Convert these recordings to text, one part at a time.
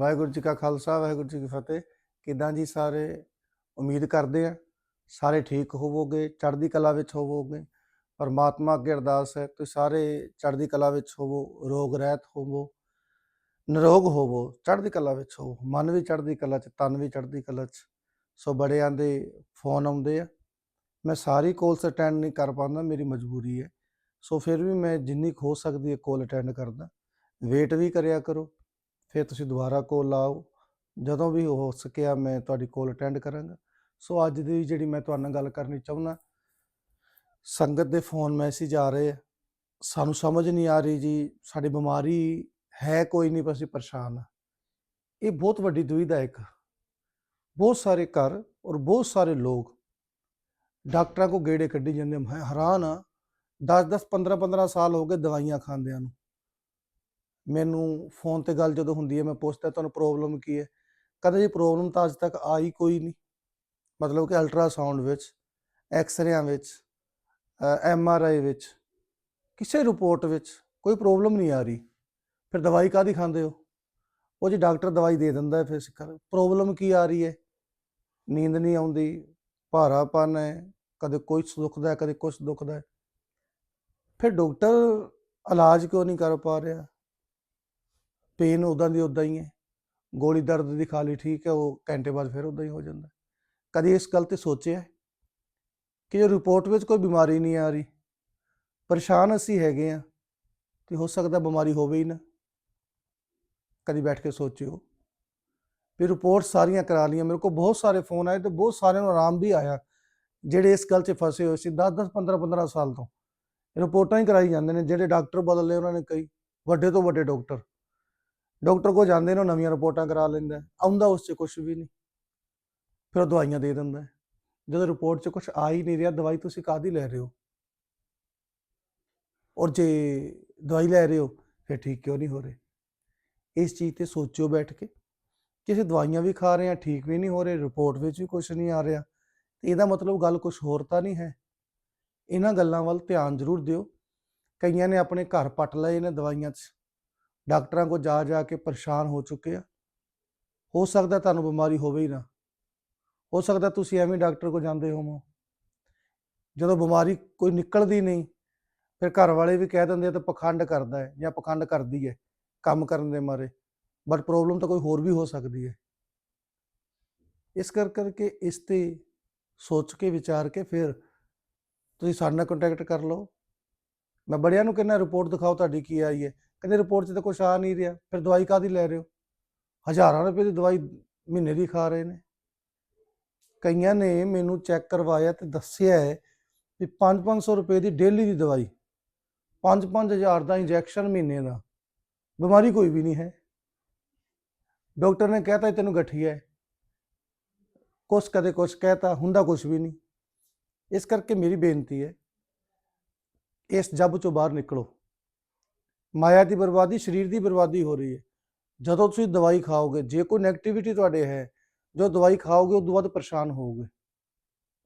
ਵਾਹਿਗੁਰੂ ਜੀ ਕਾ ਖਾਲਸਾ, ਵਾਹਿਗੁਰੂ ਜੀ ਕੀ ਫਤਿਹ। ਕਿਦਾਂ ਜੀ ਸਾਰੇ? ਉਮੀਦ ਕਰਦੇ ਆ ਸਾਰੇ ਠੀਕ ਹੋਵੋਗੇ, ਚੜ੍ਹਦੀ ਕਲਾ ਵਿੱਚ ਹੋਵੋਗੇ। ਪਰਮਾਤਮਾ ਅੱਗੇ ਅਰਦਾਸ ਹੈ, ਤੁਸੀਂ ਸਾਰੇ ਚੜ੍ਹਦੀ ਕਲਾ ਵਿੱਚ ਹੋਵੋ, ਰੋਗ ਰਹਿਤ ਹੋਵੋ, ਨਿਰੋਗ ਹੋਵੋ, ਚੜ੍ਹਦੀ ਕਲਾ ਵਿੱਚ ਹੋਵੋ। ਮਨ ਵੀ ਚੜ੍ਹਦੀ ਕਲਾ ਚ, ਤਨ ਵੀ ਚੜ੍ਹਦੀ ਕਲਾ ਚ। ਸੋ ਬੜਿਆਂ ਦੇ ਫੋਨ ਆਉਂਦੇ ਆ। ਮੈਂ ਸਾਰੀ ਕਾਲਸ ਅਟੈਂਡ ਨਹੀਂ ਕਰ ਪਾਉਂਦਾ, ਮੇਰੀ ਮਜਬੂਰੀ ਹੈ। ਸੋ ਫਿਰ ਵੀ ਮੈਂ ਜਿੰਨੀ ਕੁ ਹੋ ਸਕਦੀ ਹੈ ਕਾਲ ਅਟੈਂਡ ਕਰਦਾ। ਵੇਟ ਵੀ ਕਰਿਆ ਕਰੋ। ਫਿਰ ਤੁਸੀਂ ਦੁਬਾਰਾ ਕੋਲ ਲਾਓ। ਜਦੋਂ ਵੀ ਹੋ ਸਕਿਆ ਮੈਂ ਤੁਹਾਡੀ ਕੋਲ ਅਟੈਂਡ ਕਰਾਂਗਾ। ਸੋ ਅੱਜ ਦੀ ਜਿਹੜੀ ਮੈਂ ਤੁਹਾਡੇ ਨਾਲ ਗੱਲ ਕਰਨੀ ਚਾਹੁੰਦਾ, ਸੰਗਤ ਦੇ ਫੋਨ ਮੈਸੇਜ ਆ ਰਹੇ ਸਾਨੂੰ ਸਮਝ ਨਹੀਂ ਆ ਰਹੀ ਜੀ, ਸਾਡੀ ਬਿਮਾਰੀ ਹੈ ਕੋਈ ਨਹੀਂ, ਪਰ ਅਸੀਂ ਪਰੇਸ਼ਾਨ ਆ। ਇਹ ਬਹੁਤ ਵੱਡੀ ਦੁਵਿਧਾ ਇੱਕ। ਬਹੁਤ ਸਾਰੇ ਘਰ ਔਰ ਬਹੁਤ ਸਾਰੇ ਲੋਕ ਡਾਕਟਰਾਂ ਕੋ ਗੇੜੇ ਕੱਢੀ ਜਾਂਦੇ ਮੈਂ ਹੈਰਾਨ ਆ 10 10 15 15 ਸਾਲ ਹੋ ਗਏ ਦਵਾਈਆਂ ਖਾਂਦਿਆਂ ਨੂੰ। ਮੈਨੂੰ ਫੋਨ ਤੇ ਗੱਲ ਜਦੋਂ ਹੁੰਦੀ ਹੈ, ਮੈਂ ਪੁੱਛਦਾ, ਤੁਹਾਨੂੰ ਪ੍ਰੋਬਲਮ ਕੀ ਹੈ? ਕਦੇ ਜੀ ਪ੍ਰੋਬਲਮ ਤਾਂ ਅੱਜ ਤੱਕ ਆਈ ਕੋਈ ਨਹੀਂ। ਮਤਲਬ ਕਿ ਅਲਟਰਾਸਾਊਂਡ ਵਿੱਚ ਐਕਸ-ਰੇਆਂ ਵਿੱਚ ਐਮ ਆਰ ਆਈ ਵਿੱਚ, ਕਿਸੇ ਰਿਪੋਰਟ ਵਿੱਚ ਕੋਈ ਪ੍ਰੋਬਲਮ ਨਹੀਂ ਆ ਰਹੀ। ਫਿਰ ਦਵਾਈ ਕਾਦੀ ਖਾਂਦੇ ਹੋ? ਉਹ ਜੀ ਡਾਕਟਰ ਦਵਾਈ ਦੇ ਦਿੰਦਾ ਫਿਰ ਸਿੱਖਰ ਪ੍ਰੋਬਲਮ ਕੀ ਆ ਰਹੀ ਹੈ? ਨੀਂਦ ਨਹੀਂ ਆਉਂਦੀ ਭਾਰਾਪਨ ਹੈ, ਕਦੇ ਕੋਈ ਦੁਖਦਾ ਕਦੇ ਕੁਛ ਦੁਖਦਾ ਫਿਰ ਡਾਕਟਰ ਇਲਾਜ ਕਿਉਂ ਨਹੀਂ ਕਰ ਪਾ ਰਿਹਾ? ਪੇਨ ਉਦਾਂ ਦੀ ਉਦਾਂ ਹੀ ਹੈ। ਗੋਲੀ ਦਰਦ ਦੀ ਖਾਲੀ ਠੀਕ ਹੈ, ਉਹ ਘੰਟੇ ਬਾਅਦ ਫਿਰ ਉਦਾਂ ਹੀ ਹੋ ਜਾਂਦਾ। ਕਦੀ ਇਸ ਗੱਲ ਤੇ ਸੋਚਿਆ ਕਿ ਜੇ ਰਿਪੋਰਟ ਵਿੱਚ ਕੋਈ ਬਿਮਾਰੀ ਨਹੀਂ ਆ ਰਹੀ, ਪਰੇਸ਼ਾਨ ਅਸੀਂ ਹੈਗੇ ਆ ਤੇ ਹੋ ਸਕਦਾ ਬਿਮਾਰੀ ਹੋਵੇ ਹੀ ਨਾ। ਕਦੀ ਬੈਠ ਕੇ ਸੋਚਿਓ ਵੀ ਰਿਪੋਰਟ ਸਾਰੀਆਂ ਕਰਾ ਲਈਆਂ, ਮੇਰੇ ਕੋਲ ਬਹੁਤ ਸਾਰੇ ਫੋਨ ਆਏ ਤੇ ਬਹੁਤ ਸਾਰਿਆਂ ਨੂੰ ਆਰਾਮ ਵੀ ਆਇਆ, ਜਿਹੜੇ ਇਸ ਗੱਲ 'ਚ ਫਸੇ ਹੋਏ ਸੀ 10 10 15 15 ਸਾਲ ਤੋਂ। ਰਿਪੋਰਟਾਂ ਹੀ ਕਰਾਈ ਜਾਂਦੇ ਨੇ, ਜਿਹੜੇ ਡਾਕਟਰ ਬਦਲੇ ਉਹਨਾਂ ਨੇ ਕਈ, ਵੱਡੇ ਤੋਂ ਵੱਡੇ ਡਾਕਟਰ। ਡਾਕਟਰ ਕੋ ਜਾਂਦੇ ਨੇ, ਉਹ ਨਵੀਆਂ ਰਿਪੋਰਟਾਂ ਕਰਾ ਲੈਂਦਾ ਆਉਂਦਾ ਉਸ 'ਚ ਕੁਝ ਵੀ ਨਹੀਂ। ਫਿਰ ਉਹ ਦਵਾਈਆਂ ਦੇ ਦਿੰਦਾ ਜਦੋਂ ਰਿਪੋਰਟ 'ਚ ਕੁਝ ਆ ਹੀ ਨਹੀਂ ਰਿਹਾ, ਦਵਾਈ ਤੁਸੀਂ ਕਾਹਦੀ ਲੈ ਰਹੇ ਹੋ? ਔਰ ਜੇ ਦਵਾਈ ਲੈ ਰਹੇ ਹੋ, ਫਿਰ ਠੀਕ ਕਿਉਂ ਨਹੀਂ ਹੋ ਰਹੇ? ਇਸ ਚੀਜ਼ ਤੇ ਸੋਚਿਓ ਬੈਠ ਕੇ। ਕਿ ਅਸੀਂ ਦਵਾਈਆਂ ਵੀ ਖਾ ਰਹੇ ਹਾਂ, ਠੀਕ ਵੀ ਨਹੀਂ ਹੋ ਰਹੇ, ਰਿਪੋਰਟ ਵਿੱਚ ਵੀ ਕੁਝ ਨਹੀਂ ਆ ਰਿਹਾ, ਤੇ ਇਹਦਾ ਮਤਲਬ ਗੱਲ ਕੁਝ ਹੋਰ ਤਾਂ ਨਹੀਂ ਹੈ। ਇਹਨਾਂ ਗੱਲਾਂ ਵੱਲ ਧਿਆਨ ਜ਼ਰੂਰ ਦਿਓ। ਕਈਆਂ ਨੇ ਆਪਣੇ ਘਰ ਪੱਟ ਲਏ ਨੇ ਦਵਾਈਆਂ 'ਚ। ਡਾਕਟਰਾਂ ਕੋਲ ਜਾ ਜਾ ਕੇ ਪਰੇਸ਼ਾਨ ਹੋ ਚੁੱਕੇ ਆ। ਹੋ ਸਕਦਾ ਤੁਹਾਨੂੰ ਬਿਮਾਰੀ ਹੋਵੇ ਹੀ ਨਾ। ਹੋ ਸਕਦਾ ਤੁਸੀਂ ਐਵੇਂ ਡਾਕਟਰ ਕੋਲ ਜਾਂਦੇ ਹੋਵੋ। ਜਦੋਂ ਬਿਮਾਰੀ ਕੋਈ ਨਿਕਲਦੀ ਨਹੀਂ, ਫਿਰ ਘਰ ਵਾਲੇ ਵੀ ਕਹਿ ਦਿੰਦੇ ਆ ਤਾਂ ਪਖੰਡ ਕਰਦਾ ਹੈ ਜਾਂ ਪਖੰਡ ਕਰਦੀ ਹੈ ਕੰਮ ਕਰਨ ਦੇ ਮਾਰੇ। ਬਟ ਪ੍ਰੋਬਲਮ ਤਾਂ ਕੋਈ ਹੋਰ ਵੀ ਹੋ ਸਕਦੀ ਹੈ। ਇਸ ਕਰ ਕਰਕੇ ਇਸ ਤੇ ਸੋਚ ਕੇ ਵਿਚਾਰ ਕੇ ਫਿਰ ਤੁਸੀਂ ਸਾਡੇ ਨਾਲ ਕੰਟੈਕਟ ਕਰ ਲਓ। ਮੈਂ ਬੜਿਆਂ ਨੂੰ ਕਹਿੰਦਾ, ਰਿਪੋਰਟ ਦਿਖਾਓ ਤੁਹਾਡੀ ਕੀ ਆਈ ਹੈ। ਕਹਿੰਦੇ ਰਿਪੋਰਟ 'ਚ ਤਾਂ ਕੁਛ ਆ ਨਹੀਂ ਰਿਹਾ, ਫਿਰ ਦਵਾਈ ਕਾਹਦੀ ਲੈ ਰਹੇ ਹੋ? ਹਜ਼ਾਰਾਂ ਰੁਪਏ ਦੀ ਦਵਾਈ ਮਹੀਨੇ ਦੀ ਖਾ ਰਹੇ ਨੇ। ਕਈਆਂ ਨੇ ਮੈਨੂੰ ਚੈੱਕ ਕਰਵਾਇਆ ਤੇ ਦੱਸਿਆ ਹੈ ਵੀ 5-500 ਰੁਪਏ ਦੀ ਡੇਲੀ ਦੀ ਦਵਾਈ 5-5000 ਦਾ ਇੰਜੈਕਸ਼ਨ ਮਹੀਨੇ ਦਾ, ਬਿਮਾਰੀ ਕੋਈ ਵੀ ਨਹੀਂ ਹੈ। ਡਾਕਟਰ ਨੇ ਕਹਿਤਾ ਤੈਨੂੰ ਗਠੀਆ ਹੈ। ਕੁਛ ਕਦੇ ਕੁਛ ਕਹਿਤਾ, ਹੁੰਦਾ ਕੁਛ ਵੀ ਨਹੀਂ। ਇਸ ਕਰਕੇ ਮੇਰੀ ਬੇਨਤੀ ਹੈ, ਇਸ ਜੱਬ ਚੋਂ ਬਾਹਰ ਨਿਕਲੋ। ਮਾਇਆ ਦੀ ਬਰਬਾਦੀ, ਸਰੀਰ ਦੀ ਬਰਬਾਦੀ ਹੋ ਰਹੀ ਹੈ। ਜਦੋਂ ਤੁਸੀਂ ਦਵਾਈ ਖਾਓਗੇ, ਜੇ ਕੋਈ 네ਗੇਟਿਵਿਟੀ ਤੁਹਾਡੇ ਹੈ ਜੋ ਦਵਾਈ ਖਾਓਗੇ, ਉਸ ਤੋਂ ਬਾਅਦ ਪਰੇਸ਼ਾਨ ਹੋਵੋਗੇ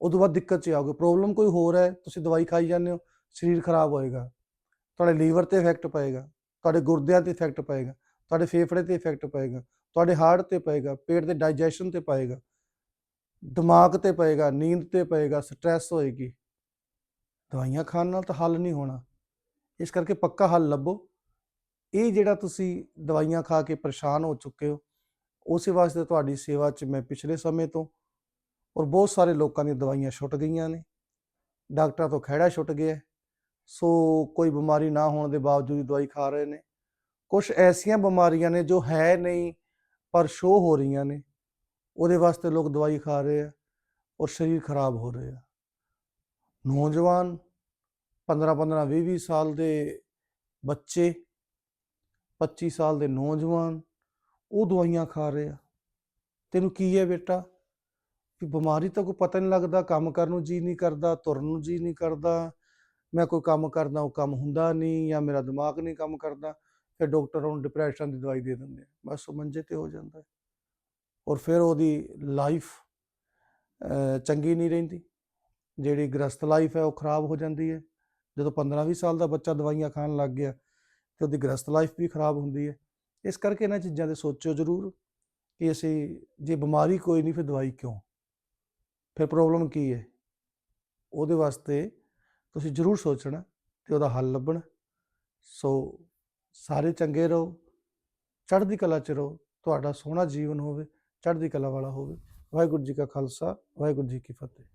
ਉਸ ਤੋਂ ਬਾਅਦ ਦਿੱਕਤ 'ਚ ਆਓਗੇ। ਪ੍ਰੋਬਲਮ ਕੋਈ ਹੋਰ ਹੈ, ਤੁਸੀਂ ਦਵਾਈ ਖਾਈ ਜਾਂਦੇ ਹੋ, ਸਰੀਰ ਖਰਾਬ ਹੋਏਗਾ। ਤੁਹਾਡੇ ਲੀਵਰ ਤੇ ਇਫੈਕਟ ਪਏਗਾ, ਤੁਹਾਡੇ ਗੁਰਦਿਆਂ ਤੇ ਇਫੈਕਟ ਪਏਗਾ, ਤੁਹਾਡੇ ਫੇਫੜੇ ਤੇ ਇਫੈਕਟ ਪਏਗਾ, ਤੁਹਾਡੇ ਹਾਰਟ ਤੇ ਪਏਗਾ, ਪੇਟ ਦੇ ਡਾਈਜੈਸ਼ਨ ਤੇ ਪਏਗਾ, ਦਿਮਾਗ ਤੇ ਪਏਗਾ, ਨੀਂਦ ਤੇ ਪਏਗਾ ਸਟ੍ਰੈਸ ਹੋਏਗੀ। ਦਵਾਈਆਂ ਖਾਣ ਨਾਲ ਤਾਂ ਹੱਲ ਨਹੀਂ ਹੋਣਾ। ਇਸ ਕਰਕੇ ਪੱਕਾ ਹੱਲ ਲੱਭੋ। ਇਹ ਜਿਹੜਾ ਤੁਸੀਂ ਦਵਾਈਆਂ ਖਾ ਕੇ ਪਰੇਸ਼ਾਨ ਹੋ ਚੁੱਕੇ ਹੋ, ਉਸੇ ਵਾਸਤੇ ਤੁਹਾਡੀ ਸੇਵਾ 'ਚ ਮੈਂ ਪਿਛਲੇ ਸਮੇਂ ਤੋਂ ਔਰ ਬਹੁਤ ਸਾਰੇ ਲੋਕਾਂ ਦੀਆਂ ਦਵਾਈਆਂ ਛੁੱਟ ਗਈਆਂ ਨੇ। ਡਾਕਟਰਾਂ ਤੋਂ ਖਹਿੜਾ ਛੁੱਟ ਗਿਆ ਸੋ ਕੋਈ ਬਿਮਾਰੀ ਨਾ ਹੋਣ ਦੇ ਬਾਵਜੂਦ ਦਵਾਈ ਖਾ ਰਹੇ ਨੇ। ਕੁਝ ਐਸੀਆਂ ਬਿਮਾਰੀਆਂ ਨੇ ਜੋ ਹੈ ਨਹੀਂ, ਪਰ ਸ਼ੋ ਹੋ ਰਹੀਆਂ ਨੇ। ਉਹਦੇ ਵਾਸਤੇ ਲੋਕ ਦਵਾਈ ਖਾ ਰਹੇ ਆ ਔਰ ਸਰੀਰ ਖਰਾਬ ਹੋ ਰਹੇ। ਆ ਨੌਜਵਾਨ 15 15 20 20 ਸਾਲ ਦੇ ਬੱਚੇ 25 ਸਾਲ ਦੇ ਨੌਜਵਾਨ, ਉਹ ਦਵਾਈਆਂ ਖਾ ਰਹੇ ਆ। ਤੈਨੂੰ ਕੀ ਹੈ ਬੇਟਾ? ਵੀ ਬਿਮਾਰੀ ਤਾਂ ਕੋਈ ਪਤਾ ਨਹੀਂ ਲੱਗਦਾ, ਕੰਮ ਕਰਨ ਨੂੰ ਜੀ ਨਹੀਂ ਕਰਦਾ, ਤੁਰਨ ਨੂੰ ਜੀ ਨਹੀਂ ਕਰਦਾ, ਮੈਂ ਕੋਈ ਕੰਮ ਕਰਦਾ, ਉਹ ਕੰਮ ਹੁੰਦਾ ਨਹੀਂ ਜਾਂ ਮੇਰਾ ਦਿਮਾਗ ਨਹੀਂ ਕੰਮ ਕਰਦਾ, ਫਿਰ ਡਾਕਟਰ ਉਹਨੂੰ ਡਿਪਰੈਸ਼ਨ ਦੀ ਦਵਾਈ ਦੇ ਦਿੰਦੇ ਬਸ ਉਹ ਮੰਜੇ ਤੇ ਹੋ ਜਾਂਦਾ ਹੈ। ਔਰ ਫਿਰ ਉਹਦੀ ਲਾਈਫ ਚੰਗੀ ਨਹੀਂ ਰਹਿੰਦੀ। ਜਿਹੜੀ ਗ੍ਰਸਤ ਲਾਈਫ ਹੈ ਉਹ ਖਰਾਬ ਹੋ ਜਾਂਦੀ ਹੈ। ਜਦੋਂ 15-20 ਸਾਲ ਦਾ ਬੱਚਾ ਦਵਾਈਆਂ ਖਾਣ ਲੱਗ ਗਿਆ ਤੇ ਉਹਦੀ ਗ੍ਰਸਤ ਲਾਈਫ ਵੀ ਖਰਾਬ ਹੁੰਦੀ ਹੈ। ਇਸ ਕਰਕੇ ਇਹਨਾਂ ਚੀਜ਼ਾਂ 'ਤੇ ਸੋਚੋ ਜ਼ਰੂਰ ਕਿ ਅਸੀਂ ਜੇ ਬਿਮਾਰੀ ਕੋਈ ਨਹੀਂ, ਫਿਰ ਦਵਾਈ ਕਿਉਂ? ਫਿਰ ਪ੍ਰੋਬਲਮ ਕੀ ਹੈ? ਉਹਦੇ ਵਾਸਤੇ ਤੁਸੀਂ ਜ਼ਰੂਰ ਸੋਚਣਾ ਤੇ ਉਹਦਾ ਹੱਲ ਲੱਭਣਾ। ਸੋ ਸਾਰੇ ਚੰਗੇ ਰਹੋ, ਚੜ੍ਹਦੀ ਕਲਾ 'ਚ ਰਹੋ, ਤੁਹਾਡਾ ਸੋਹਣਾ ਜੀਵਨ ਹੋਵੇ, ਚੜ੍ਹਦੀ ਕਲਾ ਵਾਲਾ ਹੋਵੇ। ਵਾਹਿਗੁਰੂ ਜੀ ਕਾ ਖਾਲਸਾ, ਵਾਹਿਗੁਰੂ ਜੀ ਕੀ ਫਤਿਹ।